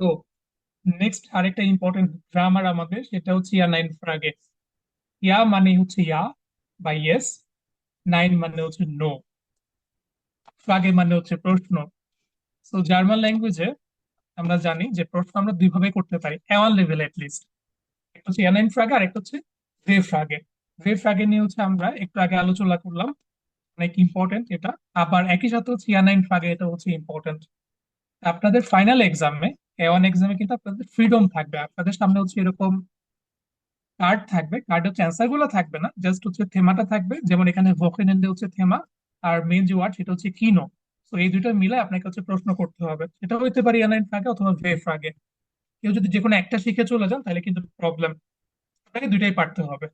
তো নেক্সট আরেকটা important grammar আমাদের, সেটা হচ্ছে ইয়া নাইন ফ্রাগে ইয়া মানে হচ্ছে ইয়া বা ইয়েস নাইন মানে হচ্ছে নো ফ্রাগে মানে হচ্ছে প্রশ্ন। তো জার্মান ল্যাঙ্গুয়েজে আমরা জানি যে প্রশ্ন আমরা দুইভাবে করতে পারি এওয়ান লেভেল লিস্ট একটা হচ্ছে ইয়া ফ্রাগে আর একটা হচ্ছে ভে ফ্রাগে ভে ফ্রাগে নিয়ে হচ্ছে আমরা একটু আগে আলোচনা করলাম, অনেক ইম্পর্টেন্ট এটা। আবার একই সাথে হচ্ছে ইয়া নাইন ফ্রাগে এটা হচ্ছে ইম্পর্টেন্ট আপনাদের ফাইনাল এক্সামে ওয়ান এক্সামে কিন্তু আপনাদের ফ্রিডম থাকবে। আপনাদের সামনে হচ্ছে এরকম কার্ড থাকবে। কার্ড হচ্ছে অ্যান্সারগুলো থাকবে না। জাস্ট হচ্ছে থেমাটা থাকবে। যেমন এখানে ভোকেনেন্ডে হচ্ছে থেমা আর মেন যে ওয়ার্ড সেটা হচ্ছে কিনো তো এই দুটো মিলে আপনাকে হচ্ছে প্রশ্ন করতে হবে। সেটা হইতে পারে ইয়ানাইন ফ্রাগে অথবা ভে ফ্রাগে কেউ যদি যে কোনো একটা শিখে চলে যান, তাহলে কিন্তু প্রবলেম আপনাকে দুইটাই পারতে হবে।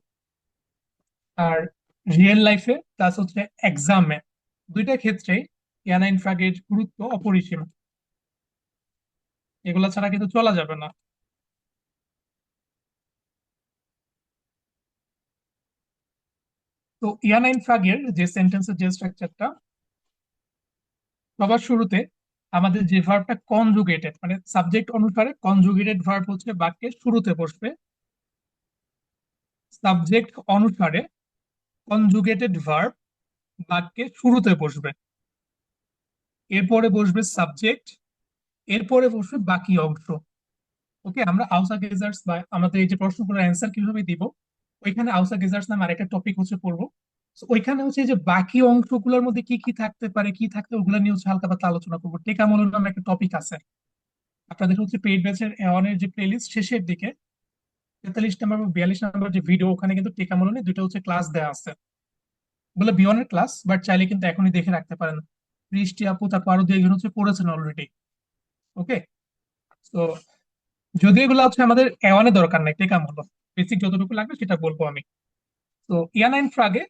আর রিয়েল লাইফে প্লাস হচ্ছে এক্সামে দুইটা ক্ষেত্রেই ইয়ানাইন ফ্রাগের গুরুত্ব অপরিসীম। এগুলা ছাড়া কিন্তু চলা যাবে না। তো ইয়ানাইন ফ্রাগের যে সেন্টেন্সের যে স্ট্রাকচারটা সবার শুরুতে আমাদের যে ভার্বটা কনজুগেটেড মানে সাবজেক্ট অনুসারে কনজুগেটেড ভার্ব হচ্ছে বাক্যের শুরুতে বসবে। সাবজেক্ট অনুসারে কনজুগেটেড ভার্ব বাক্যের শুরুতে বসবে। এরপরে বসবে সাবজেক্ট এরপরে বসবে বাকি অংশ। ওকে আমরা আউসা গেজার্স বা আমাদের এই যে প্রশ্নগুলোর অ্যান্সার কীভাবে দিব, ওইখানে আউসা গেজার্স নামে আরেকটা টপিক হচ্ছে পড়ব। ওইখানে হচ্ছে যে বাকি অংশগুলোর মধ্যে কি কি থাকতে পারে, কি থাকতে ওগুলো নিয়ে হচ্ছে হালকা পাতলা আলোচনা করব। টেকামূলক নামে একটা টপিক আছে। আপনাদের হচ্ছে পেইড ব্যাচের এর যে প্লেলিস্ট শেষের দিকে, তেতাল্লিশ নাম্বার বা বিয়াল্লিশ নাম্বার যে ভিডিও ওখানে কিন্তু টেকামূলনে দুটো হচ্ছে ক্লাস দেওয়া আছে। বলে বিয়নের ক্লাস বাট চাইলে কিন্তু এখনই দেখে রাখতে পারেন। বৃষ্টি আপু, তারপর আরও দুই একজন হচ্ছে পড়েছেন অলরেডি ওকে তো যদি এগুলো হচ্ছে আমাদের এওয়ানে দরকার নাই টেকামূলক বেসিক যতটুকু লাগবে সেটা বলব আমি। তো ইয়া নাইন ফ্রাগে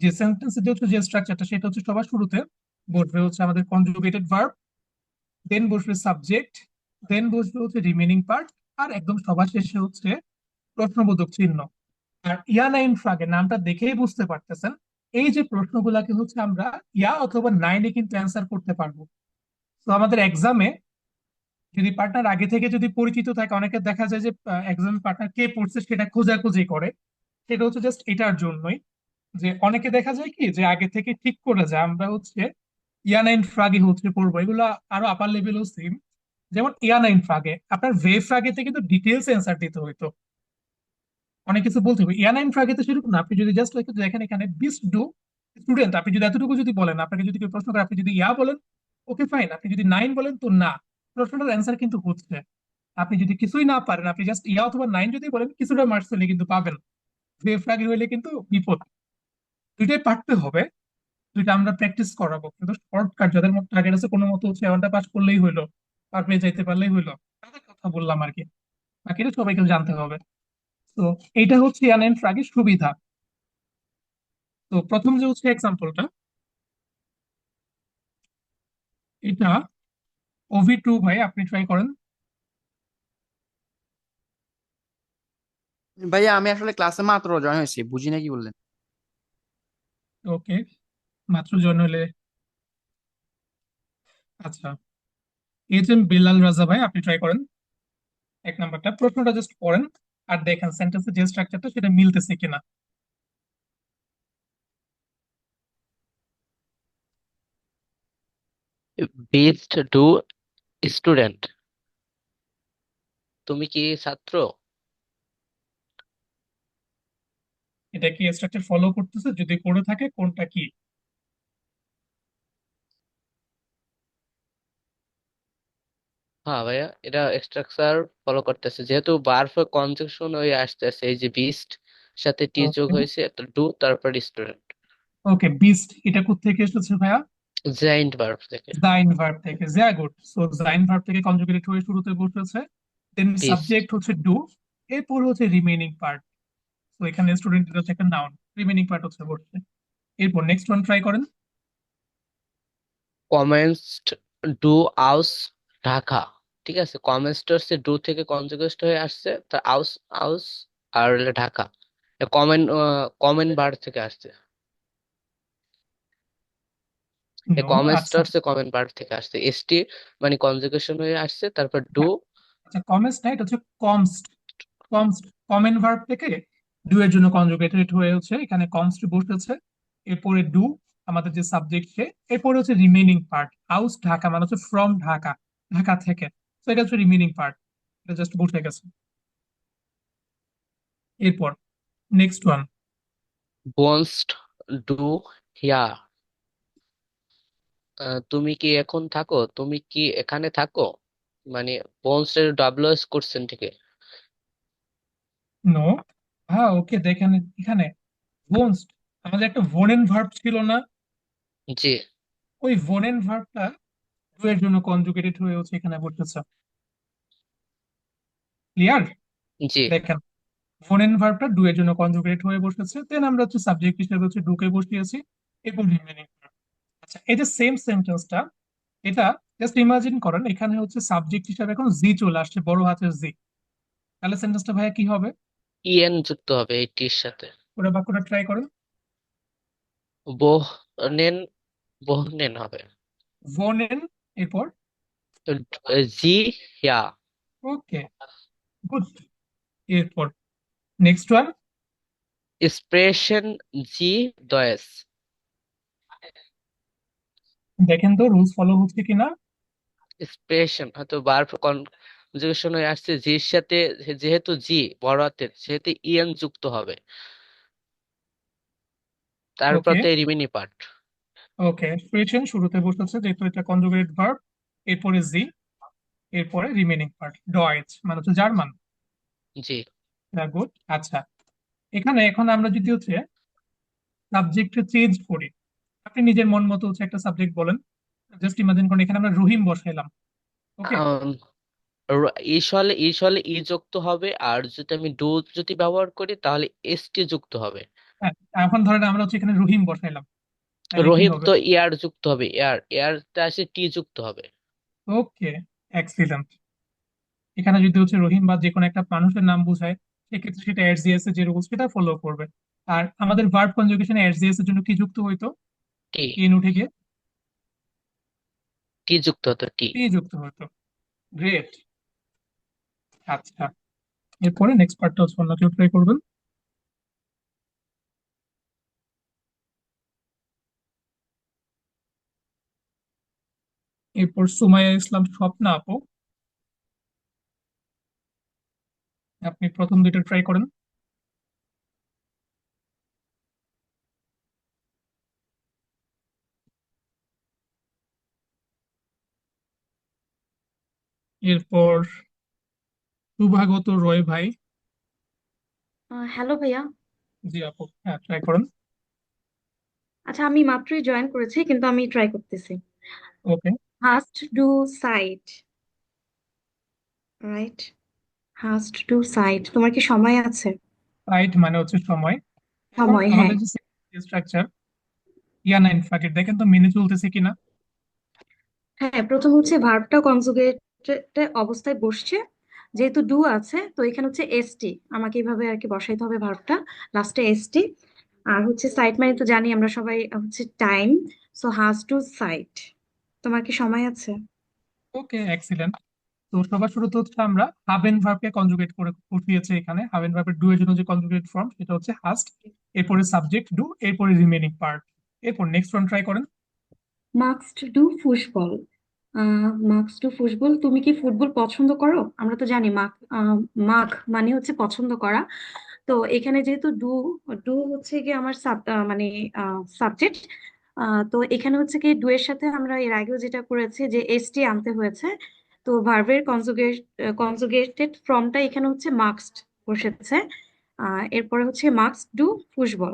যে সেন্টেন্স হচ্ছে, যে স্ট্রাকচারটা সেটা হচ্ছে সবার শুরুতে বসবে হচ্ছে আমাদের কনজুগেটেড ভার্ব দেন বসবে সাবজেক্ট দেন বসবে হচ্ছে রিমেনিং পার্ট আর একদম সবার শেষে হচ্ছে প্রশ্নবোধক চিহ্ন। আর ইয়া নাইন ফ্রাগে নামটা দেখেই বুঝতে পারতেছেন, এই যে প্রশ্নগুলাকে হচ্ছে আমরা ইয়া অথবা নাইনে কিন্তু অ্যান্সার করতে পারব। তো আমাদের এক্সামে যদি পার্টনার আগে থেকে যদি পরিচিত থাকে, অনেকে দেখা যায় যে এক্সাম পার্টনার কে পড়ছে সেটা খোঁজাখুঁজি করে। সেটা হচ্ছে জাস্ট এটার জন্যই যে, অনেকে দেখা যায় কি যে, আগে থেকে ঠিক করে যায় আমরা হচ্ছে ইয়া নাইন ফ্রাগে হচ্ছে পড়ব। এগুলো আরও আপার লেভেলও সেম যেমন ইয়া নাইন ফ্রাগে, আপনার ভে ফ্রাগেতে কিন্তু ডিটেলস অ্যান্সার দিতে হইতো। অনেক কিছু বলতে হবে। ইয়া নাইন ফ্রাগেতে সেরকম না। আপনি যদি জাস্ট দেখেন এখানে বিস ডু স্টুডেন্ট আপনি যদি এতটুকু যদি বলেন, আপনাকে যদি কেউ প্রশ্ন করে, আপনি যদি ইয়া বলেন ওকে ফাইন আপনি যদি নাইন বলেন, তো না। প্রশ্নটার অ্যান্সার কিন্তু হচ্ছে। আপনি যদি কিছুই না পারেন, আপনি জাস্ট ইয়া অথবা নাইন যদি বলেন, কিছুটা মার্কস হলে কিন্তু পাবেন। ভে ফ্রাগে হইলে কিন্তু বিপদ। দুইটাই পারতে হবে, দুইটা আমরা প্র্যাকটিস করাবো। কিন্তু শর্টকাট যাদের মধ্যে টার্গেট আছে, কোনো মতো এমনটা পাস করলেই হইল, পার পেয়ে যাইতে পারলেই হইল। তাদের কথা বললাম আর কি। বাকিটা সবাইকে জানতে হবে। তো এইটা হচ্ছে ইয়ানাইন ফ্রাগের সুবিধা। তো প্রথম যে হচ্ছে এক্সাম্পলটা এটা ওভি টু ভাই আপনি ট্রাই করেন। ভাইয়া আমি আসলে ক্লাসে মাত্র জয়েন হয়েছি বুঝি না কি বললেন? ওকে মাত্র জয়েন হলে। আচ্ছা এইচ এম বিল্লাল রাজা ভাই আপনি ট্রাই করেন। এক নাম্বারটা প্রশ্নটা জাস্ট পড়েন আর দেখেন সেন্টেন্সের যে স্ট্রাকচারটা সেটা মিলতেছে কিনা। বেস্ট ডু স্টুডেন্ট। তুমি কি ছাত্র? এটা কি স্ট্রাকচার ফলো করতেছে? যদি করে থাকে কোনটা কি? হ্যাঁ ভাইয়া এটা স্ট্রাকচার ফলো করতেছে। যেহেতু বারফ কনজাংশন হয়ে আসতেছে এই যে বিস্ট সাথে টি যোগ হয়েছে ডু তারপর স্টুডেন্ট ওকে বিস্ট এটা কোত্থেকে এসেছে ভাইয়া? জাইন্ট ভার্ব থেকে। জাইন ভার্ব থেকে ভেরি গুড সো জাইন ভার্ব থেকে কনজুগেটেড হয়ে শুরুতে বসেছে। দেন সাবজেক্ট হচ্ছে ডু এরপর হচ্ছে রিমেইনিং পার্ট তো এখানে স্টুডেন্ট হচ্ছে একটা নাউন রিমেইনিং পার্ট হচ্ছে বসছে। এরপর নেক্সট ওয়ান ট্রাই করেন। কমেন্সড ডু আউস ঢাকা। ঠিক আছে? কমেন্সড হচ্ছে ডু থেকে কনজুগেট হয়ে আসছে। তার আউস আউস আর ঢাকা। কমেন কমেন ভার্ব থেকে আসছে। এই নো কমেন্সড আচ্ছা। হচ্ছে কমেন ভার্ব থেকে আসছে। এসটি মানে কনজুগেশন হয়ে আসছে তারপর ডু আচ্ছা কমেন্স না এটা হচ্ছে কমস্ট কমস্ট কমেন্ট ভার্ব থেকে ডু এর জন্য কনজুগেটেড হয়ে হচ্ছে এখানে কমস্ট বসেছে এরপরে ডু আমাদের যে সাবজেক্ট সে এরপরে হচ্ছে রিমেনিং পার্ট হাউস ঢাকা মানে হচ্ছে ফ্রম ঢাকা ঢাকা থেকে। তো এটা হচ্ছে রিমেনিং পার্ট এটা জাস্ট বসে গেছে। এরপর নেক্সট ওয়ান বনস্ট ডু হিয়া তুমি কি এখন থাকো? তুমি কি এখানে থাকো? মানে বনস্ট এর ডাব্লিউএস করছেন ঠিক নো হ্যাঁ ওকে দেখেন এখানে ভোনস্ট আমাদের একটা ভোনেন ভার্ব ছিল না? জি। ওই ভোনেন ভার্বটা ডু এর জন্য কনজুগেটেড হয়ে হচ্ছে এখানে বসেছে ক্লিয়ার জি। দেখেন ফোনেন ভার্বটা ডু এর জন্য কনজুগেট হয়ে বসেছে। দেন আমরা হচ্ছে সাবজেক্ট হিসেবে হচ্ছে ডুকে বসিয়েছি এবং রিমেনিং আচ্ছা এই যে সেম সেন্টেন্সটা এটা জাস্ট ইমাজিন করেন এখানে হচ্ছে সাবজেক্ট হিসেবে এখন জি চলে আসছে বড় হাতের জি তাহলে সেন্টেন্সটা ভাইয়া কি হবে? ইএন যুক্ত হবে এই টির সাথে। ওরা বাক্যটা ট্রাই করেন। বহনেন বহনেন হবে। ভোনেন এরপর? জি হিয়া। Okay good. এরপর নেক্সট ওয়ান স্প্রেশন জি দয়েস। দেখেন তো রুলস ফলো হচ্ছে কিনা? স্প্রেশন হয়তো বার কনজুগেশন হয়ে আসছে জির সাথে যেহেতু জি বড় হাতের সেহেতু ইএন যুক্ত হবে। তারপর ওকে তো রিমেনি পার্ট। ওকে এক্সপ্রেশন শুরুতে বসেছে যেহেতু এটা কনজুগেট ভার্ব এরপরে জি এরপরে রিমেনিং পার্ট ডয়েচ মানে হচ্ছে জার্মান। জি গুড আচ্ছা। এখানে এখন আমরা যদি হচ্ছে সাবজেক্ট চেঞ্জ করি আপনি নিজের মন মতো হচ্ছে একটা সাবজেক্ট বলেন। জাস্ট ইমাজিন করুন এখানে আমরা রহিম বসাইলাম। ওকে আম, র- ইস হলে ইস হলে ই যুক্ত হবে আর যদি আমি ডু যদি ব্যবহার করি তাহলে এস টি যুক্ত হবে। হ্যাঁ এখন ধরেন আমরা হচ্ছে এখানে রহিম বসাইলাম। তাহলে কি রহিম হবে? তো এয়ার যুক্ত হবে এয়ার এয়ারতে আসে টি যুক্ত হবে। ওকে এক্সিলেন্ট এখানে যদি হচ্ছে রহিম বা যে কোনো একটা মানুষের নাম বোঝায় সেক্ষেত্রে সেটা এসজিএস এর যে রুলস সেটা ফলো করবে। আর আমাদের ভার্ব কনজুগেশনে এসজিএস এর জন্য কি যুক্ত হইতো? টি। এন উঠে গিয়ে? টি যুক্ত হতো টি। টি যুক্ত হতো। গ্রেট আচ্ছা। এরপরে নেক্সট পার্টটা হচ্ছে অন্য কেউ ট্রাই করবেন। এরপর সুমাইয়া ইসলাম স্বপ্না আপু। আপনি প্রথম দুইটা ট্রাই করেন। এরপর সুভাগত রয় ভাই। হ্যালো ভাইয়া। জি আপু হ্যাঁ ট্রাই করেন। আচ্ছা আমি মাত্রই জয়েন করেছি কিন্তু আমি ট্রাই করতেছি। ওকে। হাস্ট ডু সাইট রাইট হাস্ট ডু সাইট তোমার কি সময় আছে? রাইট মানে হচ্ছে সময়। সময় হ্যাঁ। স্ট্রাকচার ইয়া নাইন ফাঁকে দেখেন তো মেনে চলতেছে কিনা? হ্যাঁ প্রথম হচ্ছে ভার্বটা কনজুগেট অবস্থায় বসছে যেহেতু ডু আছে তো এখানে হচ্ছে এসটি আমাকে এইভাবে আর কি বসাইতে হবে ভার্বটা লাস্টে এসটি আর হচ্ছে সাইট মানে তো জানি আমরা সবাই হচ্ছে টাইম সো হাজ টু সাইট তোমার কি সময় আছে? ওকে এক্সিলেন্ট তো সবার শুরুতে হচ্ছে আমরা হাবেন ভার্বকে কনজুগেট করে বসিয়েছে এখানে হাবেন ভার্বের ডু এর জন্য যে কনজুগেট ফর্ম সেটা হচ্ছে হাস্ট এরপরে সাবজেক্ট ডু এরপরে রিমেনিং পার্ট এরপর নেক্সট ওয়ান ট্রাই করেন। মার্কস ডু ফুটবল মার্কস টু ফুটবল তুমি কি ফুটবল পছন্দ করো? আমরা তো জানি মার্ক মার্ক মানে হচ্ছে পছন্দ করা। তো এখানে যেহেতু ডু ডু হচ্ছে কি আমার সাব মানে সাবজেক্ট তো এখানে হচ্ছে কি ডু এর সাথে আমরা এর আগেও যেটা করেছি যে এসটি আনতে হয়েছে। তো ভার্বের কনজুগেট কনজুগেটেড ফর্মটা এখানে হচ্ছে মার্কসড বসেছে। আহ এরপরে হচ্ছে মার্কস ডু ফুটবল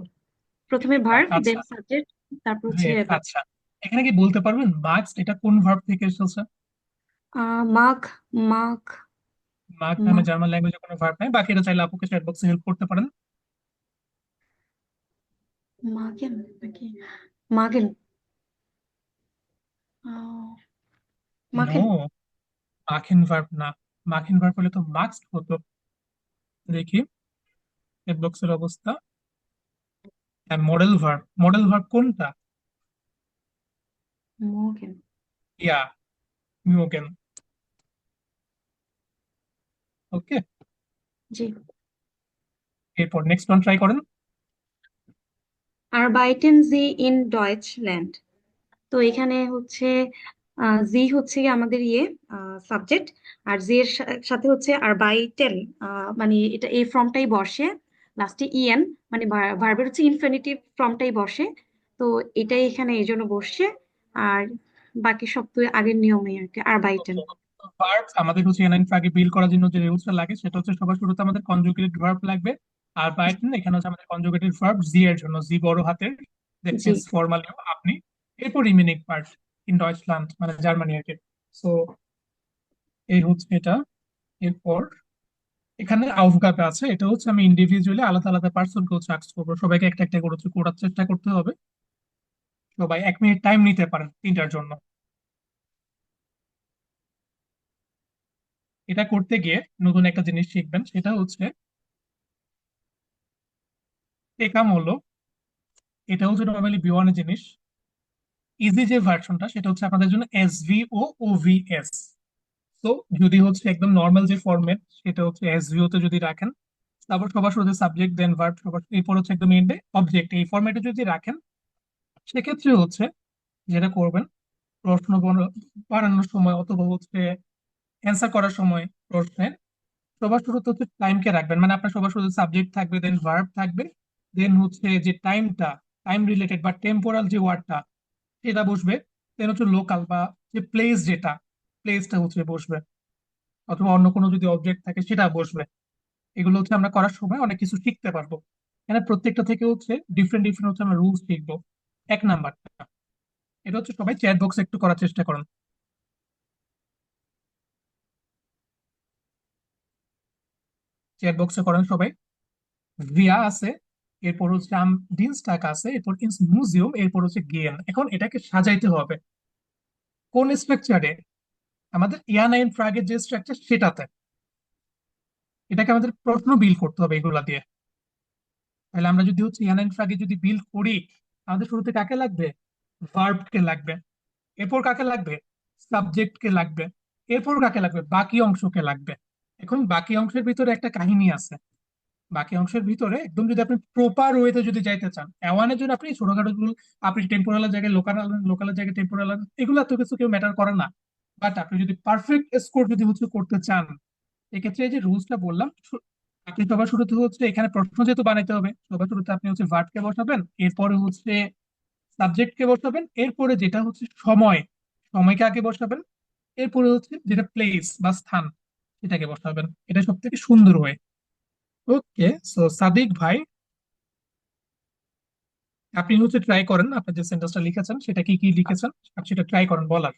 প্রথমে ভার্ব আচ্ছা। দেন সাবজেক্ট তারপর হচ্ছে আচ্ছা। এখানে কি বলতে পারবেন? মার্কস এটা কোন ভার্ব থেকে এসেছে? আহ মার্ক মার্ক মার্ক নামে জার্মান ল্যাঙ্গুয়েজে কোনো ভার্ব নাই। বাকি এটা চাইলে আপুকে চ্যাট বক্সে হেল্প করতে পারেন। মাগেন নাকি? মাগেন আহ, মাগেন নো মাখেন ভার্ব না। মাখেন ভার্ব হলে তো মার্কস হতো। দেখি। চ্যাট বক্সের অবস্থা। মডেল ভার্ব মডেল ভার্ব কোনটা? মোগেন ইয়া মিউগেন ওকে জি. এরপর নেক্সট ওয়ান ট্রাই করেন। আরবাইটেন জি ইন ডয়েচল্যান্ড তো এখানে হচ্ছে জি হচ্ছে আমাদের ইয়ে সাবজেক্ট আর জি এর সাথে হচ্ছে আরবাইটেন মানে এটা এই ফর্মটাই বসে লাস্টে ইএন মানে ভার্বের হচ্ছে ইনফিনিটিভ ফর্মটাই বসে তো এটাই এখানে এই জন্য বসছে আর বাকি সব তো আগের নিয়মে আর কি আরবাইটেন ভার্ব আমাদের হচ্ছে আগে বিল করার জন্য যে রুলসটা লাগে সেটা হচ্ছে সবার শুরুতে আমাদের কনজুগেটেড ভার্ব লাগবে। আর বাইটেন এখানে হচ্ছে আমাদের কনজুগেটেড ভার্ব জি এর জন্য জি বড় হাতের দ্যাট মিনস ফর্মালিও আপনি। এরপর রিমেনিং পার্ট ইন ডয়েচল্যান্ড মানে জার্মানি আর কি সো এই হচ্ছে এটা। এরপর এখানে আউফগাবে আছে এটা হচ্ছে আমি ইন্ডিভিজুয়ালি আলাদা আলাদা পার্সনকে হচ্ছে আস্ক করব। সবাইকে একটা একটা করে করার চেষ্টা করতে হবে। সবাই এক মিনিট টাইম নিতে পারেন তিনটার জন্য। এটা করতে গিয়ে নতুন একটা জিনিস শিখবেন, সেটা হচ্ছে টেকাম হলো এটা হচ্ছে নর্মালি বি ওয়ানের জিনিস। ইজি যে ভার্সনটা সেটা হচ্ছে আপনাদের জন্য এস ভি ও ওভিএস তো যদি হচ্ছে একদম নর্মাল যে ফরম্যাট সেটা হচ্ছে এস ভিও তে যদি রাখেন, তারপর সবার শুরুতে সাবজেক্ট দেন ভার্ব সবার এরপর হচ্ছে একদম এন্ডে অবজেক্ট এই ফরম্যাটে যদি রাখেন সেক্ষেত্রে হচ্ছে যেটা করবেন, প্রশ্ন বন- বানানোর সময় অথবা হচ্ছে অ্যান্সার করার সময় প্রশ্নের সবার শুরুতে হচ্ছে টাইমকে রাখবেন। মানে আপনার সবার শুরুতে সাবজেক্ট থাকবে দেন ভার্ব থাকবে দেন হচ্ছে যে টাইমটা টাইম রিলেটেড বা টেম্পোরাল যে ওয়ার্ডটা সেটা বসবে দেন হচ্ছে লোকাল বা যে প্লেস যেটা প্লেসটা হচ্ছে বসবে। অথবা অন্য কোনো যদি অবজেক্ট থাকে সেটা বসবে। এগুলো হচ্ছে আমরা করার সময় অনেক কিছু শিখতে পারব। এখানে প্রত্যেকটা থেকে হচ্ছে ডিফারেন্ট ডিফারেন্ট হচ্ছে আমরা রুলস শিখব। এক নাম্বারটা এটা হচ্ছে সবাই চ্যাট বক্সে একটু করার চেষ্টা করুন। চ্যাট বক্সে করেন সবাই। ভিয়া আছে, এরপর হচ্ছে ডিনস্টাক আছে, এরপর মিউজিয়াম এরপর হচ্ছে গেম এখন এটাকে সাজাইতে হবে। কোন স্ট্রাকচারে আমাদের ইয়ানাইন ফ্রাগের যে স্ট্রাকচার সেটাতে। এটাকে আমাদের প্রশ্ন বিল করতে হবে এগুলা দিয়ে। তাহলে আমরা যদি হচ্ছে ইয়ানাইন ফ্রাগে যদি বিল করি আমাদের শুরুতে কাকে লাগবে? ভার্বকে লাগবে। এরপর কাকে লাগবে? সাবজেক্টকে লাগবে। এরপর কাকে লাগবে? বাকি অংশকে লাগবে। এখন বাকি অংশের ভিতরে একটা কাহিনী আছে। বাকি অংশের ভিতরে একদম যদি আপনি প্রপার ওয়েতে যদি যাইতে চান অ্যাওয়ানের জন্য আপনি ছোটখাটো আপনি টেম্পোরালের জায়গায় লোকাল লোকালের জায়গায় টেম্পোরাল এগুলো তো কিছু কেউ ম্যাটার করে না। বাট আপনি যদি পারফেক্ট স্কোর যদি হচ্ছে করতে চান, এক্ষেত্রে এই যে রুলসটা বললাম আপনি সবার শুরুতে হচ্ছে এখানে প্রশ্ন যেহেতু বানাইতে হবে সবার শুরুতে আপনি হচ্ছে ভার্বকে বসাবেন এরপরে হচ্ছে সাবজেক্টকে বসাবেন এরপরে যেটা হচ্ছে সময় সময়কে আগে বসাবেন এরপরে হচ্ছে যেটা প্লেস বা স্থান সেটাকে বসাবেন এটা সব থেকে সুন্দর হয়। ওকে সো সাদিক ভাই আপনি হচ্ছে ট্রাই করেন আপনি যে সেন্টেন্সটা লিখেছেন সেটা কি কি লিখেছেন? আপনি সেটা ট্রাই করেন বলার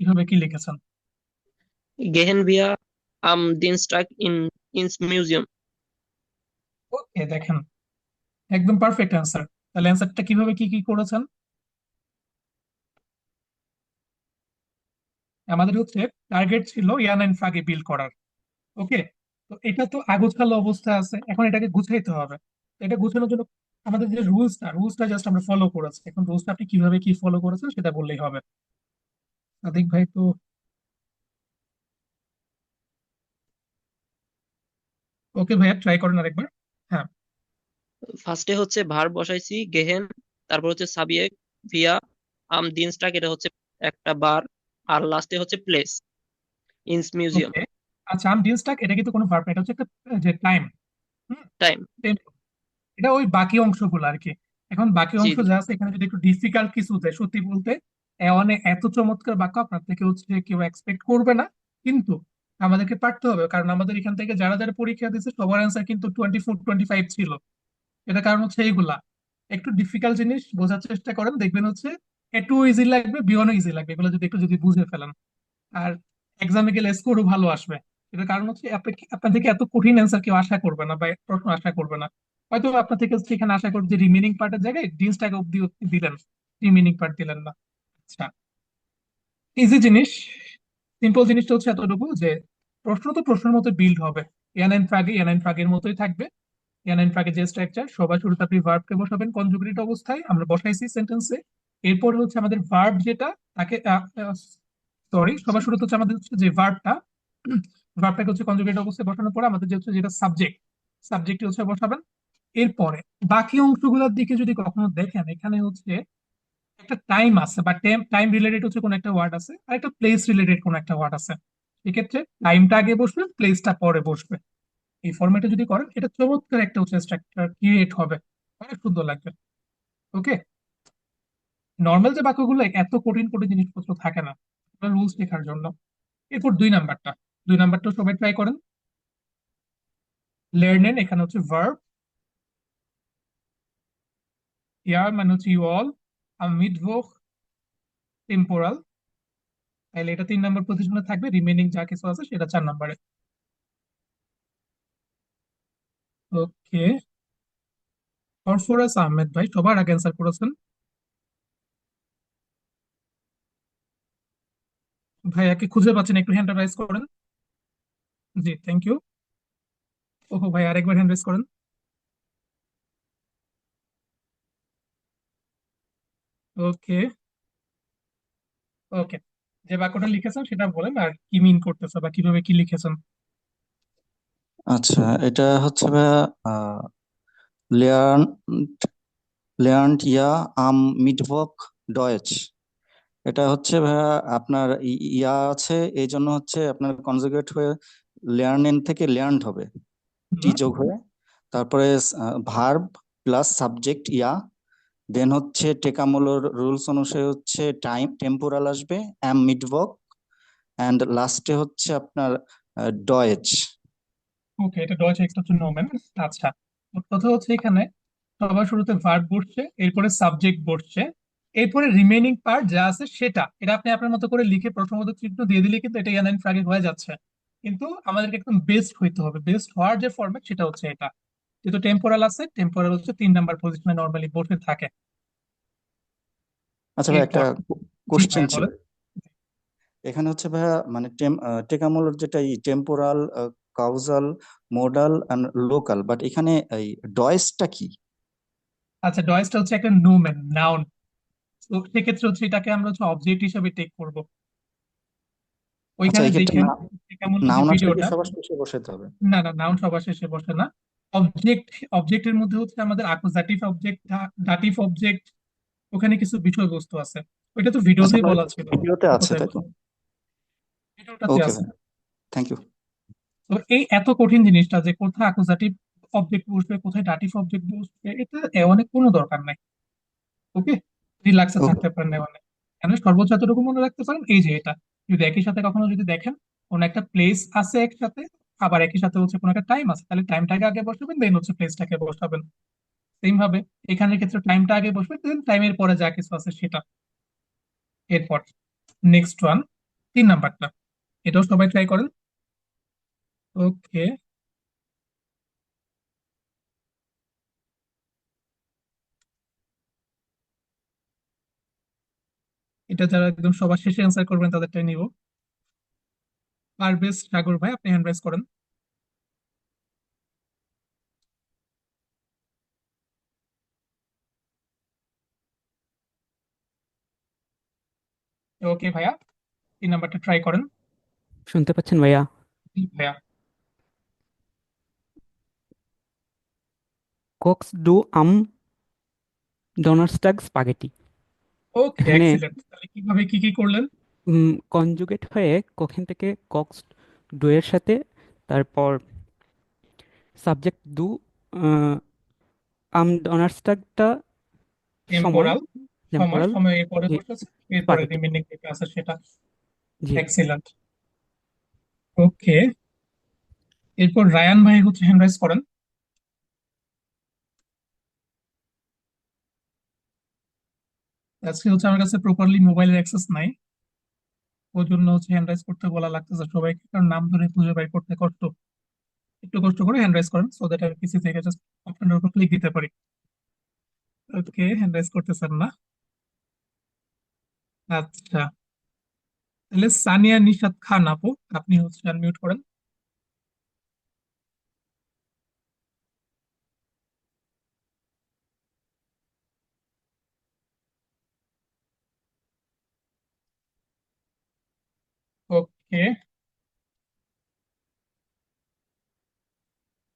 কীভাবে কি লিখেছেন? গেহেন Gehen wir am Dienstag in, ins Museum. ওকে, দেখেন। একদম পারফেক্ট অ্যান্সার তাহলে অ্যান্সারটা কীভাবে কি কি করেছেন? আমাদের হচ্ছে টার্গেট ছিল ইয়ান এন্ড ফ্রাগে বিল করার। ওকে? তো এটা তো আগোছালো অবস্থা আছে। এখন এটাকে গুছাইতে হবে। এটা গুছানোর জন্য আমাদের যে রুলসটা রুলসটা জাস্ট আমরা ফলো করেছি। এখন রুলসটা আপনি কীভাবে কি ফলো করেছেন সেটা বললেই হবে। সাদিক ভাই তো ওকে ভাইয়া ট্রাই করেন আরেকবার। হ্যাঁ। ফার্স্টে হচ্ছে ভার্ব বসাইছি গেহেন তারপর হচ্ছে সাবজেক্ট ভিয়া আম দিনস্টাক এটা হচ্ছে একটা বার আর লাস্টে হচ্ছে প্লেস ইনস মিউজিয়াম। আচ্ছা আম ডিনস্টাক এটা কিন্তু কোনো ভার্ব না এটা হচ্ছে একটা যে টাইম হুম? টাইম এটা ওই বাকি অংশগুলো আর কি। এখন বাকি অংশ যা আছে এখানে যদি একটু ডিফিকাল্ট কিছু দেয় সত্যি বলতে এওয়ানে এত চমৎকার বাক্য আপনার থেকে হচ্ছে কেউ এক্সপেক্ট করবে না কিন্তু আমাদেরকে পারতে হবে। কারণ আমাদের এখান থেকে যারা যারা পরীক্ষা দিচ্ছে সবার অ্যান্সার কিন্তু টোয়েন্টি ফোর টোয়েন্টি ফাইভ ছিল। এটা কারণ হচ্ছে এইগুলা। একটু ডিফিকাল্ট জিনিস, বোঝার চেষ্টা করেন। দেখবেন হচ্ছে একটু ইজি লাগবে বিয়নও ইজি লাগবে। এগুলো যদি একটু যদি বুঝে ফেলেন। আর এক্সামে গেলে স্কোরও ভালো আসবে। এটার কারণ হচ্ছে আপনার থেকে এত কঠিন অ্যান্সার কেউ আশা করবে না বা প্রশ্ন আশা করবে না। হয়তো আপনার থেকে সেখানে আশা করবে যে রিমেনিং পার্টের জায়গায় ডিন্সটাকে অব্দি দিলেন। রিমেনিং পার্ট দিলেন না। আচ্ছা। ইজি জিনিস। সিম্পল জিনিসটা হচ্ছে এতটুকু যে প্রশ্ন তো প্রশ্নের মতো বিল্ড হবে। এনআইন ফ্রাগে এনআইন ফ্রাগের মতোই থাকবে। এনআইন ফ্রাগের যে স্ট্রাকচার সবার শুরুতে আপনি ভার্বকে বসাবেন কনজুগেটেড অবস্থায়, আমরা বসাইছি সেন্টেন্সে এরপর হচ্ছে আমাদের ভার্ব যেটা, তাকে সরি সবার শুরুতে হচ্ছে আমাদের হচ্ছে যে ভার্বটা ভার্বটাকে হচ্ছে কনজুগেট অবস্থায় বসানোর পরে আমাদের যে হচ্ছে যেটা সাবজেক্ট সাবজেক্ট হচ্ছে বসাবেন। এরপরে বাকি অংশগুলোর দিকে যদি কখনো দেখেন, এখানে হচ্ছে একটা টাইম আছে, বা টাইম রিলেটেড হচ্ছে কোন একটা ওয়ার্ড আছে, আর একটা প্লেস রিলেটেড কোন একটা ওয়ার্ড আছে। সেক্ষেত্রে টাইমটা আগে বসবে প্লেসটা পরে বসবে। এই ফরম্যাটে যদি করেন, এটা চমৎকার একটা হচ্ছে স্ট্রাকচার ক্রিয়েট হবে। অনেক সুন্দর লাগবে। ওকে নর্মাল যে বাক্যগুলো, এত কঠিন কঠিন জিনিসপত্র থাকে না। রুলস লেখার জন্য। এরপর দুই নাম্বারটা। দুই নাম্বারটা সবাই ট্রাই করেন। লার্নেন এখানে হচ্ছে ভার্ব ইয়ার মানে হচ্ছে ইউ অল Mittwoch টেম্পোরাল তাহলে এটা তিন নম্বর পজিশনে থাকবে রিমেনিং যা কিছু আছে সেটা চার নম্বরে ওকে সরফরাজ আহমেদ ভাই, সবার আগে অ্যান্সার করেছেন। ভাই ভাইয়াকে খুঁজে পাচ্ছেন, একটু হ্যান্ড রাইজ করেন। জি থ্যাংক ইউ ওহো, ভাই, আরেকবার হ্যান্ড রাইজ করেন। ওকে ওকে যে বাক্যটা লিখেছেন সেটা বলেন আর কি মিন করতেছে বা কীভাবে কি লিখেছেন। আচ্ছা এটা হচ্ছে ভাইয়া লেয়ার্ন লেয়ার্ন ইয়া আম মিটবক ডয়েচ এটা হচ্ছে ভাইয়া আপনার ই- ইয়া আছে এই জন্য হচ্ছে আপনার কনজুগেট হয়ে লেয়ার্নেন থেকে লেয়ার্নড হবে। টি যোগ হয়ে তারপরে verb plus subject yeah then হচ্ছে টেকামোলোর রুলস অনুসারে হচ্ছে টাইম, টেম্পোরাল আসবে, অ্যাম মিটবক অ্যান্ড লাস্টে হচ্ছে আপনার ডয়েজ। ওকে, এটা ডয়েচ এক্সট্রা নোমেন আচ্ছা। কথা হচ্ছে এখানে, সবার শুরুতে ভার্ব বসছে, এরপরে সাবজেক্ট বসছে, এরপরে রিমেনিং পার্ট যা আছে সেটা, এটা আপনি আপনার মতো করে লিখে প্রশ্নবোধক চিহ্ন দিয়ে দিলে কিন্তু এটা ইয়ানাইন ফ্রাগে হয়ে যাচ্ছে। কিন্তু আমাদেরকে একদম বেস্ট হইতে হবে, বেস্ট হওয়ার যে ফরম্যাট সেটা হচ্ছে এটা। যেহেতু টেম্পোরাল আছে টেম্পোরাল হচ্ছে তিন নাম্বার পজিশনে নর্মালি বসে থাকে। আচ্ছা ভাই একটা কোশ্চেন ছিল। এখানে হচ্ছে ভাইয়া মানে টেকামোলোর যেটা এই temporal causal modal and local but এখানে এই ডয়েসটা কি? আচ্ছা ডয়েসটা হচ্ছে একটা নোমেন নাউন তো সেক্ষেত্রে হচ্ছে এটাকে আমরা হচ্ছে অবজেক্ট হিসেবে টেক করব। আচ্ছা ওইখানে দেখেন নাউন ভিডিওটা সবার শেষে বসাতে হবে? না না নাউন সবার শেষে বসে না। অবজেক্ট অবজেক্টের মধ্যে হচ্ছে আমাদের আকুজাটিভ অবজেক্ট দাটিভ অবজেক্ট ওখানে কিছু বিষয়বস্তু আছে। ওইটা তো আচ্ছা ভিডিওতেই বলা ছিল। ভিডিওতে আছে তাই তো? ভিডিওটাতে ওকে আছে। থ্যাংক ইউ তো এই এত কঠিন জিনিসটা যে কোথায় আকুজাটিভ অবজেক্ট বসবে কোথায় দাটিভ অবজেক্ট বসবে এটা অনেক কোনো দরকার নাই। ওকে রিল্যাক্সে থাকতে পারেন অনেক এখানে সর্বোচ্চ এতটুকু মনে রাখতে পারেন এই যে এটা। যদি একই সাথে কখনো যদি দেখেন কোনো একটা প্লেস আছে একসাথে আবার একই সাথে হচ্ছে কোনো একটা টাইম আছে তাহলে টাইমটাকে আগে বসাবেন দেন হচ্ছে প্লেসটাকে বসাবেন। সেম ভাবে এখানের ক্ষেত্রে টাইমটা আগে বসবে দেন টাইমের পরে যা কিছু আছে সেটা। এরপর নেক্সট ওয়ান তিন নাম্বারটা। এটাও সবাই ট্রাই করেন। ওকে এটা যারা একদম সবার শেষে অ্যান্সার করবেন, তাদেরটাই নিব। পারভেজ সাগর ভাই, আপনি হ্যান্ড রাইজ করেন। ওকে ভাইয়া। তিন নাম্বারটা ট্রাই করেন। শুনতে পাচ্ছেন ভাইয়া? ভাইয়া। কোক্স ডু আম ডোনার্সটাগ স্পাগেটি ওকে এখানে এক্সিলেন্ট তাহলে কীভাবে কি কি করলেন? কনজুগেট হয়ে কখন থেকে কক্স ডু এর সাথে তারপর সাবজেক্ট ডু আম ডোনার্সটাগটা সময় টেম্পোরাল সময় টেম্পোরাল সময় এরপরে বসেছে এরপরে রিমেনিং যেটা আছে সেটা এক্সিলেন্ট ওকে। এরপর রায়ান ভাই হচ্ছে হ্যান্ড রাইজ করেন। আজকে হচ্ছে আমার কাছে প্রপারলি মোবাইলের অ্যাক্সেস নাই। ওই জন্য হচ্ছে হ্যান্ড রাইজ করতে বলা লাগতেছে সবাইকে কারণ নাম ধরে খুঁজে বাই করতে কষ্ট। একটু কষ্ট করে হ্যান্ড রাইজ করেন সো দ্যাট আমি পিসি থেকে জাস্ট অপশনের উপর ক্লিক দিতে পারি। ওকে হ্যান্ড রাইজ করতেছেন না। আচ্ছা। তাহলে সানিয়া নিশাত খান আপু, আপনি হচ্ছে আনমিউট করেন। ওকে।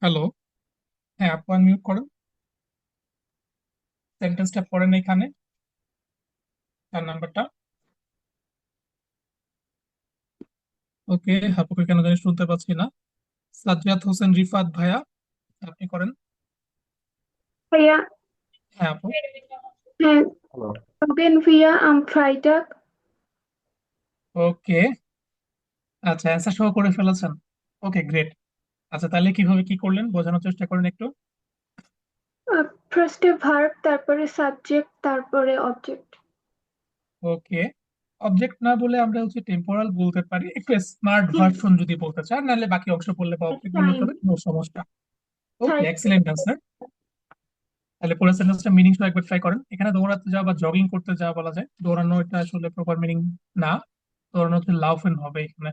হ্যালো। হ্যাঁ আপু আনমিউট করেন। সেন্টেন্সটা পড়েন এখানে, তার নাম্বারটা ওকে আপুকে কেন জানি শুনতে পাচ্ছি না? সাজ্জাদ হোসেন রিফাত ভাইয়া আপনি করেন। ভাইয়া। হ্যাঁ আপু। হ্যাঁ। Again via Freitag ওকে। আচ্ছা অ্যান্সার সহ করে ফেলেছেন। ওকে গ্রেট আচ্ছা তাহলে কীভাবে কি করলেন? বোঝানোর চেষ্টা করেন একটু। ফার্স্টে ভার্ব তারপরে সাবজেক্ট তারপরে অবজেক্ট ওকে। অবজেক্ট না বলে আমরা হচ্ছে টেম্পোরাল বলতে পারি। একটু স্মার্ট ভার্সন যদি বলতে চান নাহলে বাকি অংশ বললে বা অবজেক্ট বলতে হবে নো সমস্যা। ওকে. এক্সিলেন্ট অ্যান্সার তাহলে পুরো সেন্টেন্সটা মিনিং সহ একবার ট্রাই করেন। এখানে দৌড়াতে যাওয়া বা জগিং করতে যাওয়া বলা যায়। দৌড়ানো এটা আসলে প্রপার মিনিং না। দৌড়ানো হচ্ছে লাফেন হবে এখানে।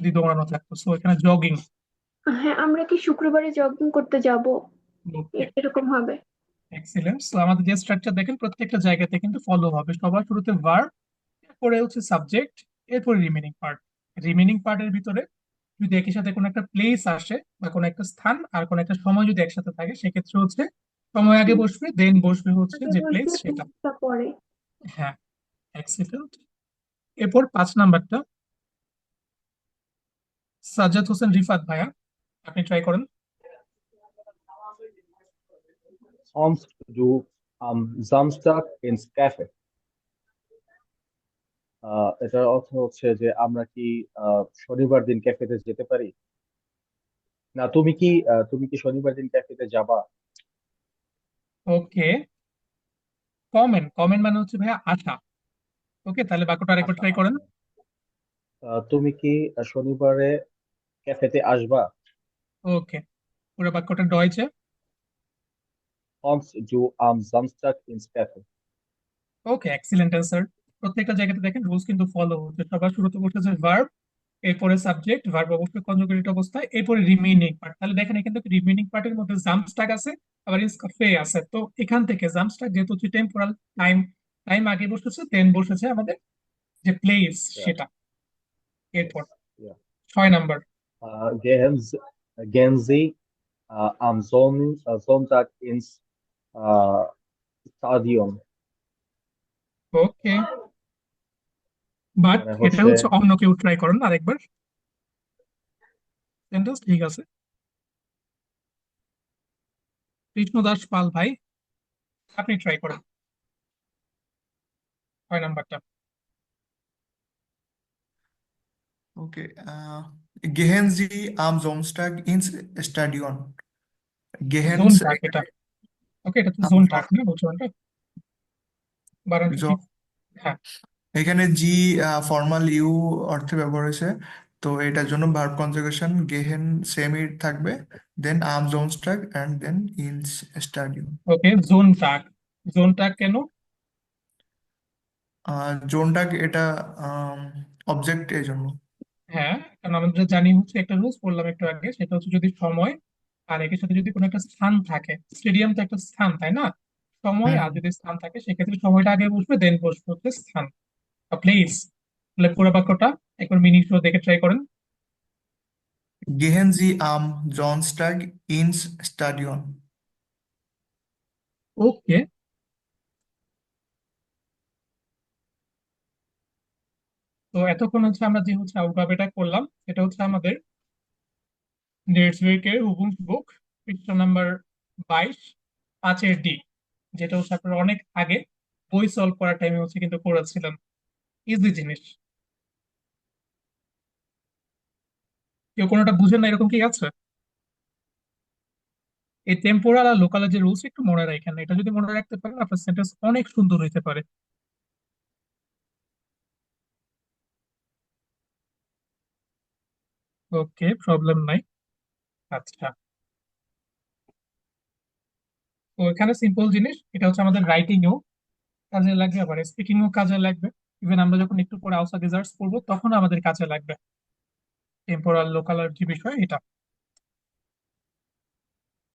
যদি দৌড়ানো থাকতো সো এখানে জগিং হ্যাঁ আমরা কি শুক্রবারে জগিং করতে যাব? এরকম হবে। এক্সিলেন্ট সো আমাদের যে স্ট্রাকচার দেখেন প্রত্যেকটা জায়গাতে কিন্তু ফলো হবে। সবার শুরুতে ভার্ব এরপরে হচ্ছে সাবজেক্ট এরপরে রিমেনিং পার্ট রিমেনিং পার্টের ভিতরে যদি একই সাথে কোনো একটা প্লেস আসে বা কোনো একটা স্থান আর কোনো একটা সময় যদি একসাথে থাকে সেক্ষেত্রে হচ্ছে সময় আগে বসবে দেন বসবে হচ্ছে যে প্লেস সেটা। পরে। হ্যাঁ এক্সিলেন্ট এরপর পাঁচ নাম্বারটা। সাজ্জাদ হোসেন রিফাত ভাইয়া আপনি ট্রাই করেন। Sonst du am Samstag ins Café? আহ, এটার অর্থ হচ্ছে যে আমরা কি আহ, শনিবার দিন ক্যাফেতে যেতে পারি? না তুমি কি আহ, তুমি কি শনিবার দিন ক্যাফেতে যাবা? ওকে। কমেন্ট কমেন্ট মানে হচ্ছে ভাইয়া আশা। ওকে তাহলে বাক্যটা আরেকবার আচ্ছা, ট্রাই করেন। আহ, তুমি কি আহ, শনিবারে ক্যাফেতে আসবা? ওকে পুরো বাক্যটা ডয়েচে Kommst du am Samstag ins Café? Okay excellent answer প্রত্যেকটা জায়গাতে দেখেন রুলস কিন্তু ফলো হচ্ছে সবার শুরুতে বসেছে ভার্ব এরপরে সাবজেক্ট ভার্ব অবশ্যই কনজুগেটেড অবস্থায় এরপরে রিমেইনিং পার্ট তাহলে দেখেন এখানে কিন্তু রিমেইনিং পার্টের মধ্যে জাম্পস্টাক আছে আবার ইনস কাফে আছে। তো এখান থেকে জাম্পস্টাক যেহেতু হচ্ছে টেম্পোরাল টাইম টাইম আগে বসেছে দেন বসেছে আমাদের যে প্লেস সেটা। এরপর ছয় number am Son äh, Sonntag ins äh, okay but মানে এটা হচ্ছে অন্য কেউ ট্রাই করেন আরেকবার। সেন্টেন্স ঠিক আছে। কৃষ্ণ দাস পাল ভাই আপনি ট্রাই করেন। ছয় নাম্বারটা। Okay. Äh, gehen Sie am Samstag ins Stadion? Gehen জোন Sie টাক এটা। ওকে এটা তো জোন টাক না Zo- হ্যাঁ। এখানে জি ফর্মাল ইউ অর্থে ব্যবহার হয়েছে। তো এটার জন্য ভার্ব কনজুগেশন গেহেন সেমই থাকবে দেন আম জোনস্টাগ এন্ড দেন ইনস স্টাডিয়াম ওকে জোন টাক জোন টাক কেন? জোনটাগ এটা অবজেক্ট এই জন্য। হ্যাঁ কারণ আমরা জানি হচ্ছে একটা রুলস বললাম একটু আগে সেটা হচ্ছে যদি সময় আর একের সাথে যদি কোনো একটা স্থান থাকে স্টেডিয়াম তো একটা স্থান তাই না? সময় আর যদি স্থান থাকে সেক্ষেত্রে সময়টা আগে বসবে দেন বসবে হচ্ছে স্থান। বা প্লেস তাহলে পুরো বাক্যটা একবার মিনিং সহ দেখে ট্রাই করেন। Gehen Sie am Samstag ins Stadion? ওকে তো এতক্ষণ হচ্ছে আমরা যে হচ্ছে আউটগাবেটা করলাম সেটা হচ্ছে আমাদের নেটওয়ার্কের হুবুম বুক পৃষ্ঠা নাম্বার বাইশ পাঁচের ডি যেটা হচ্ছে আপনারা অনেক আগে বই সলভ করার টাইমে হচ্ছে কিন্তু করেছিলেন। ইজি জিনিস। কেউ কোনোটা বুঝেন না এরকম কি আছে? এই টেম্পোরাল আর লোকালের যে রুলস একটু মনে রাখেন। এটা যদি মনে রাখতে পারেন, আপনার সেন্টেন্স অনেক সুন্দর হইতে পারে। ওকে প্রবলেম নাই। আচ্ছা। তো এখানে সিম্পল জিনিস, এটা হচ্ছে আমাদের রাইটিংও কাজে লাগবে আবার স্পিকিং ও কাজে লাগবে। ইভেন আমরা যখন একটু পরে আউসার রিজার্চ করব তখন আমাদের কাজে লাগবে। টেম্পোরাল লোকাল আর যে বিষয়, এটা।